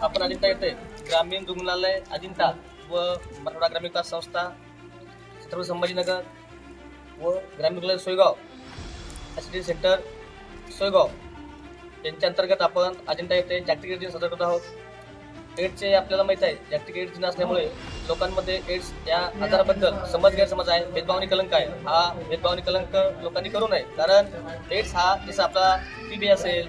आपण अजिंठा येथे ग्रामीण रुग्णालय अजिंठा व मराठवाडा ग्रामीण विकास संस्था छत्रपती संभाजीनगर व ग्रामीण रुग्णालय सोयगाव ॲसिडी सेंटर सोयगाव. यांच्या अंतर्गत आपण अजिंठा येथे जागतिक एड्स दिन साजरा करत आहोत. एड्सचे आपल्याला माहीत आहे. जागतिक एड्स दिन असल्यामुळे लोकांमध्ये एड्स या आजाराबद्दल समज गैरसमज आहे भेदभावनी कलंक आहे. हा भेदभावनी कलंक लोकांनी करू नये. कारण एड्स हा जसं आपला टी बी असेल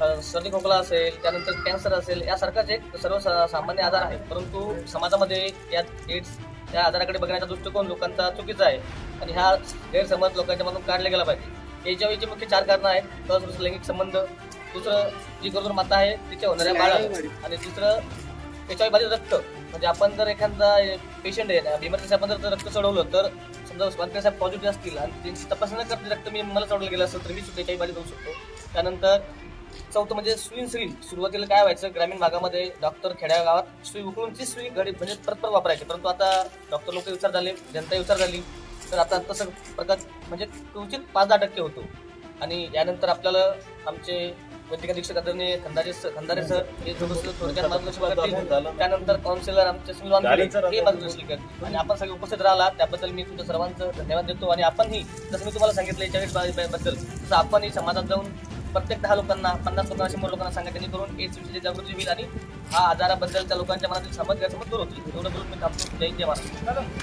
अ, सर्दी खोकला असेल त्यानंतर कॅन्सर असेल यासारखाच एक सर्व सामान्य आजार आहे. परंतु समाजामध्ये या एड्स या आजाराकडे बघण्याचा दृष्टिकोन लोकांचा चुकीचा आहे. आणि हा गैरसमज लोकांच्या मधून काढला गेला पाहिजे. एच आय मुख्य चार कारणं आहेत. तर म्हणजे लैंगिक संबंध. दुसरं जी गरोदर माता आहे तिच्या होणाऱ्या बाळा आणि तिसरं एच आय बाधित रक्त. म्हणजे आपण जर एखादा पेशंट आहे इमर्जन्सी आपण जर रक्त चढवलं तर समजा स्वातंत्र्य साहेब पॉझिटिव्ह असतील आणि त्यांची तपासणी करते रक्त मी मला चढवलं गेलं असेल तर मी सुद्धा एच आय बाधित होऊ शकतो. त्यानंतर चौथं म्हणजे सुईन सुई सुरुवातीला काय व्हायचं ग्रामीण भागामध्ये डॉक्टर खेड्या गावात सुई उकळूनची सुई घडी म्हणजे परत वापरायची. परंतु आता डॉक्टर लोक विचार झाले जनता विचार झाली. तर आता तसं प्रकार म्हणजे क्वचित पाच दहा टक्के होतो. आणि यानंतर आपल्याला आमचे वैद्यकीय अधीक्षक आदरणीय खंदारे सर खंदारे सर हे थोडक्यात मार्गदर्शन करतील. त्यानंतर काउन्सिलर आमचे सुनील वानखेडे हे मार्गदर्शन करतील आणि आपण सगळे उपस्थित राहिला त्याबद्दल मी तुमच्या सर्वांचं धन्यवाद देतो. आणि आपणही जसं मी तुम्हाला सांगितलं याच्या बद्दल तसं आपणही समाजात जाऊन प्रत्येक दहा लोकांना पन्नास लोकांना शंभर लोकांना सांगा त्यांनी करून एड्स विषयी जागृती होईल आणि हा आजाराबद्दल त्या लोकांच्या मनातील समज यासोबत दूर होतील. एवढं बोलून मी थांबतो. जय जय महाराज